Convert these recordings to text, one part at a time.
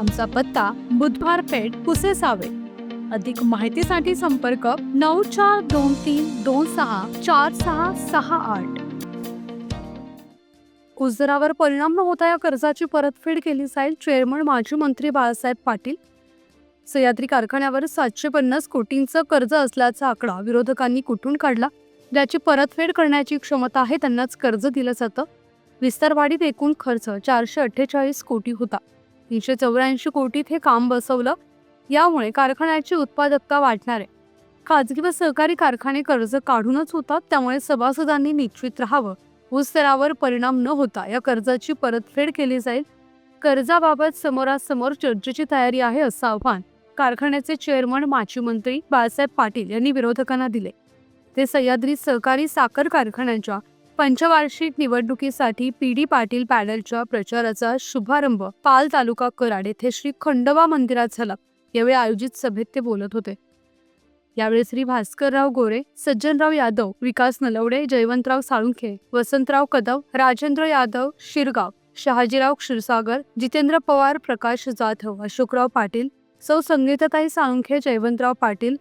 आमचा पत्ता बुधवार पेठ पुसेसावे अधिक माहितीसाठी संपर्क नऊ चार दोन तीन दोन सहा चार सहा सहा आठ. उजरावर परिणाम न होता या कर्जाची परतफेड केली जाईल चेअरमन माजी मंत्री बाळासाहेब पाटील. सह्याद्री कारखान्यावर सातशे पन्नास कोटींचं कर्ज असल्याचा आकडा विरोधकांनी कुठून काढला? ज्याची परतफेड करण्याची क्षमता आहे त्यांनाच कर्ज दिलं जातं. विस्तारवाढीत एकूण खर्च चारशे अठ्ठेचाळीस कोटी होता. तीनशे चौऱ्याऐंशी कोटीत हे काम बसवलं. यामुळे कारखान्याची उत्पादकता वाढणार. आहे खाजगी व सहकारी कारखाने कर्ज काढूनच होतात त्यामुळे सभासदांनी निश्चित राहावं. ऊसदरावर परिणाम न होता या कर्जाची परतफेड केली जाईल. कर्जाबाबत समोरासमोर चर्चेची तयारी आहे असं आव्हान कारखान्याचे चेअरमन माजी मंत्री बाळासाहेब पाटील यांनी विरोधकांना दिले. ते सह्याद्री सहकारी साखर कारखान्यांच्या पंचवार्षिक निवडणुकीसाठी पी डी पाटील पॅनलच्या प्रचाराचा शुभारंभ पाल तालुका कराड येथे श्री खंडोबा मंदिरात झाला. यावेळी आयोजित सभेत ते बोलत होते. यावेळी श्री भास्करराव गोरे सज्जनराव यादव विकास नलवडे जयवंतराव साळुंखे वसंतराव कदव राजेंद्र यादव शिरगाव शहाजीराव क्षीरसागर जितेंद्र पवार प्रकाश जाधव अशोकराव पाटील सौ संगीताताई साळुंखे जयवंतराव पाटील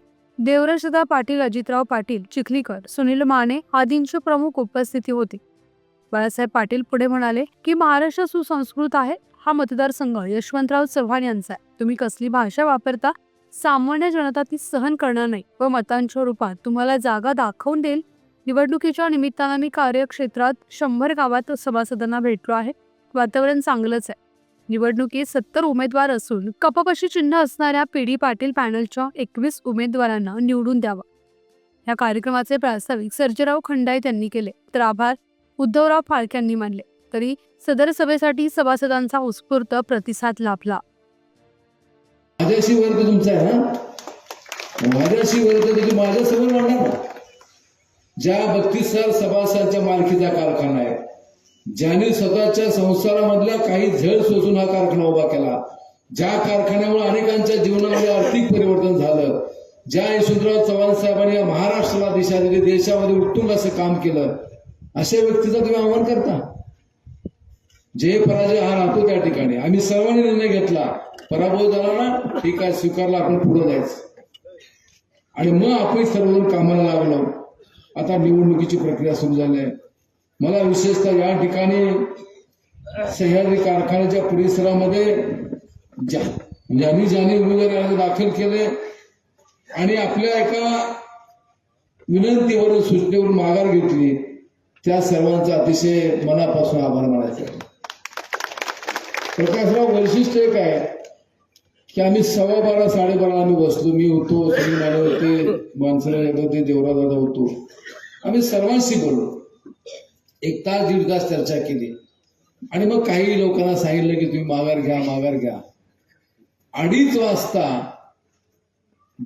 देवराजदा पाटील अजितराव पाटील चिखलीकर सुनील माने आदींची प्रमुख उपस्थिती होती. बाळासाहेब पाटील पुढे म्हणाले की महाराष्ट्र सुसंस्कृत आहे हा मतदारसंघ यशवंतराव चव्हाण यांचा आहे. तुम्ही कसली भाषा वापरता सामान्य जनता ती सहन करणार नाही व मतांच्या रूपात तुम्हाला जागा दाखवून देईल. निवडणुकीच्या निमित्तानं मी कार्यक्षेत्रात शंभर गावात सभासदांना भेटलो आहे. वातावरण चांगलंच आहे. निवडणुकीत सत्तर उमेदवार असून कपकशी चिन्ह असणाऱ्या पी डी पाटील पॅनलच्या एकवीस उमेदवारांना निवडून द्यावं. या कार्यक्रमाचे प्रास्ताविक सर्जेराव खंडाईत यांनी केले. तर आभार. उद्धवराव फाळके यांनी मानले. तरी सदर सभेसाठी सभासदांचा उत्स्फूर्त प्रतिसाद लाभला. माझ्याशी वर्ग तुमचा आहे ना? माझ्याशी वर्ग म्हणजे माझ्यासमोर मांडणार ना. ज्या बत्तीस हजार सभासदांच्या मालकीचा कारखाना आहे ज्याने स्वतःच्या संसारामधल्या काही झळ सोसून हा कारखाना उभा केला ज्या कारखान्यामुळे अनेकांच्या जीवनामध्ये आर्थिक परिवर्तन झालं ज्या यशवंतराव चव्हाण साहेबांनी या महाराष्ट्राला दिशा दिली देशामध्ये उत्तुंग असं काम केलं अशा व्यक्तीचा तुम्ही आव्हान करता? जे पराजय हा राहतो त्या ठिकाणी. आम्ही सर्वांनी निर्णय घेतला पराभव झाला ना ठीक आहे स्वीकारला आपण पुढे जायचं. आणि मग आपण सर्वजण कामाला लागलो. आता निवडणुकीची प्रक्रिया सुरू झाली आहे. मला विशेषतः या ठिकाणी सह्याद्री कारखान्याच्या परिसरामध्ये ज्या म्हणजे ज्यांनी ज्यांनी उमेदवारी अर्ज दाखल केले आणि आपल्या एका विनंतीवरून सूचनेवरून माघार घेतली. त्या सर्वांचा अतिशय मनापासून आभार मानायचे प्रकाशराव वैशिष्ट्य एक आहे की आम्ही सव्वा बारा साडेबारा आम्ही बसलो. मी होतो सुनील होते माणसं होते देवराज दादा होतो. आम्ही सर्वांशी बोललो. एक तास दीड तास चर्चा केली. आणि मग काही लोकांना सांगितलं की तुम्ही माघार घ्या माघार घ्या. अडीच वाजता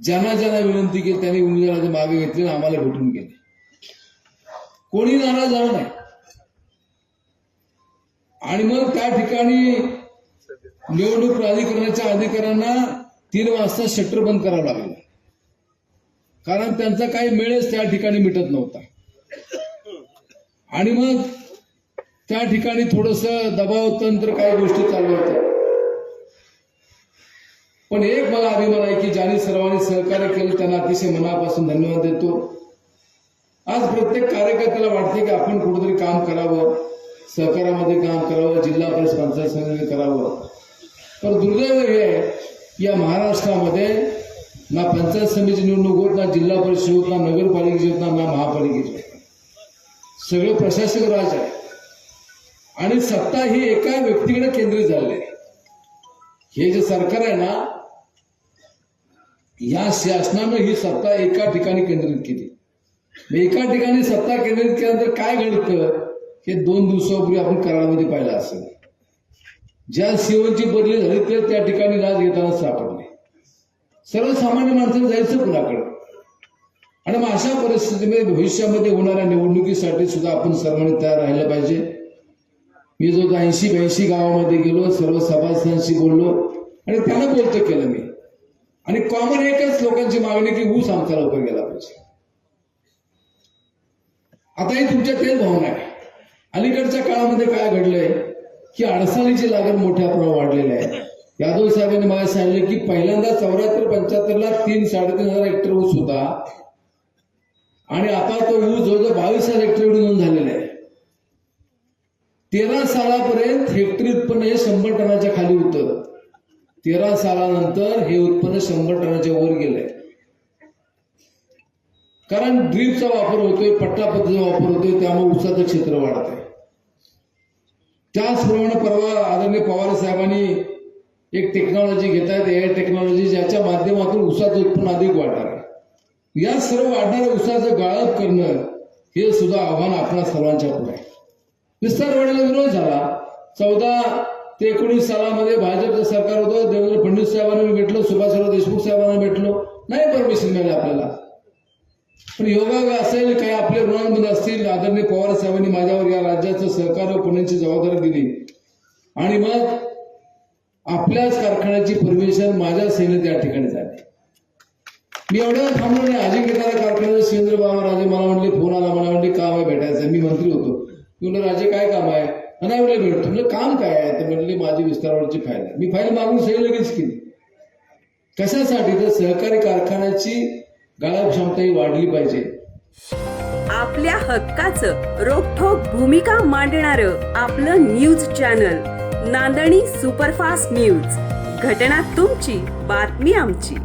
ज्यांना ज्यांना विनंती केली त्यांनी उमेदवाराचे मागे घेतले आणि आम्हाला भेटून गेले. कोणी नाराज झालं नाही. आणि मग त्या ठिकाणी निवडणूक प्राधिकरणाच्या अधिकाऱ्यांना तीन वाजता शटर बंद करावं लागलं. कारण त्यांचा काही मेळच त्या ठिकाणी मिटत नव्हता. आणि मग त्या ठिकाणी थोडस दबाव तंत्र काही गोष्टी चालू होत्या. पण एक मला अभिमान आहे की ज्यांनी सर्वांनी सहकार्य केलं त्यांना अतिशय मनापासून धन्यवाद देतो. आज प्रत्येक कार्यकर्त्याला वाटते की आपण कुठेतरी काम करावं सहकारामध्ये काम करावं जिल्हा परिषद पंचायत समितीमध्ये करावं. पण दुर्दैव हे आहे या महाराष्ट्रामध्ये ना पंचायत समिती निवडणूक होत ना जिल्हा परिषद होत ना नगरपालिकेची होत ना ना महापालिकेची होत. सगळं प्रशासक राज आहे. आणि सत्ता ही एका व्यक्तीकडे केंद्रित झाली आहे. हे जे सरकार आहे ना या शासनानं ही सत्ता एका ठिकाणी केंद्रित केली. एका ठिकाणी सत्ता केंद्रित केल्यानंतर काय घडतं? हे दोन दिवसापूर्वी आपण कराडामध्ये पाहिलं असेल. ज्या सीओची बदली झाली ते त्या ठिकाणी लाच घेताना सापडले. सर्वसामान्य माणसाने जायचं कुणाकडे? आणि मग अशा परिस्थितीमध्ये भविष्यामध्ये होणाऱ्या निवडणुकीसाठी सुद्धा आपण सर्वांनी तयार राहिलं पाहिजे. मी जो ऐंशी ब्याऐंशी गावामध्ये गेलो सर्व सभासदांशी बोललो आणि त्यांना बोलतो केलं मी. आणि कॉमन एकच लोकांची मागणी की ऊस आमचा लवकर गेला पाहिजे. आता ही तुमच्या तेच भावना आहे. अलीकडच्या काळामध्ये काय घडलंय? की अडसाणीची लागण मोठ्या प्रमाणात वाढलेली आहे. यादव साहेबांनी मला सांगितलं की पहिल्यांदा चौऱ्याहत्तर पंच्याहत्तरला तीन साडेतीन हजार हेक्टर ऊस होता. आणि आता तो ऊस जवळजवळ बावीस हजार हेक्टर नोंद झालेला आहे. तेरा सालापर्यंत हेक्टरी उत्पन्न हे शंभर टनाच्या खाली होतं. तेरा सालानंतर हे उत्पन्न शंभर टनाच्या वर गेलंय. कारण ड्रीपचा वापर होतोय पट्टा पद्धतीचा वापर होतोय त्यामुळे ऊसाचं क्षेत्र वाढत आहे त्याचप्रमाणे परवा आदरणीय पवार साहेबांनी एक टेक्नॉलॉजी घेत आहेत एआय टेक्नॉलॉजी ज्याच्या माध्यमातून ऊसाचं उत्पन्न अधिक वाढणार आहे. या सर्व वाढणाऱ्या उत्साहाचं गाळप करणं हे सुद्धा आव्हान आपल्या सर्वांच्या पुढे आहे. विस्तार वाढीला विरोध झाला. चौदा ते एकोणीस सालामध्ये भाजपचं सरकार होतं. देवेंद्र फडणवीस साहेबांना मी भेटलो सुभाषराव देशमुख साहेबांना भेटलो. नाही परमिशन मिळाली आपल्याला. पण योगा असेल काही आपले ऋणांमध्ये असतील आदरणीय पवार साहेबांनी माझ्यावर या राज्याचं सहकार्य पुण्याची जबाबदारी दिली. आणि मग आपल्याच कारखान्याची परमिशन माझ्या सेनेत या ठिकाणी झाली. मी एवढ्या थांबलो नाही. अजिंक्यताला कारखान्याचे सुरेंद्र बाबा राजे मला म्हणले फोन आला मला म्हणले काम आहे भेटायचं मी मंत्री होतो. मी म्हणलं राजे काय काम आहे? नाही म्हणले भेटतो म्हणलं काम काय आहे? तर म्हणले माझी विस्तारावरची फाईल आहे. मी फाईल मागून सगळी लगेच केली. कशासाठी? तर सहकारी कारखान्याची गाळप क्षमता ही वाढली पाहिजे. आपल्या हक्काचं रोखोक भूमिका मांडणारं आपलं news channel Nandani superfast news घटना तुमची बातमी आमची.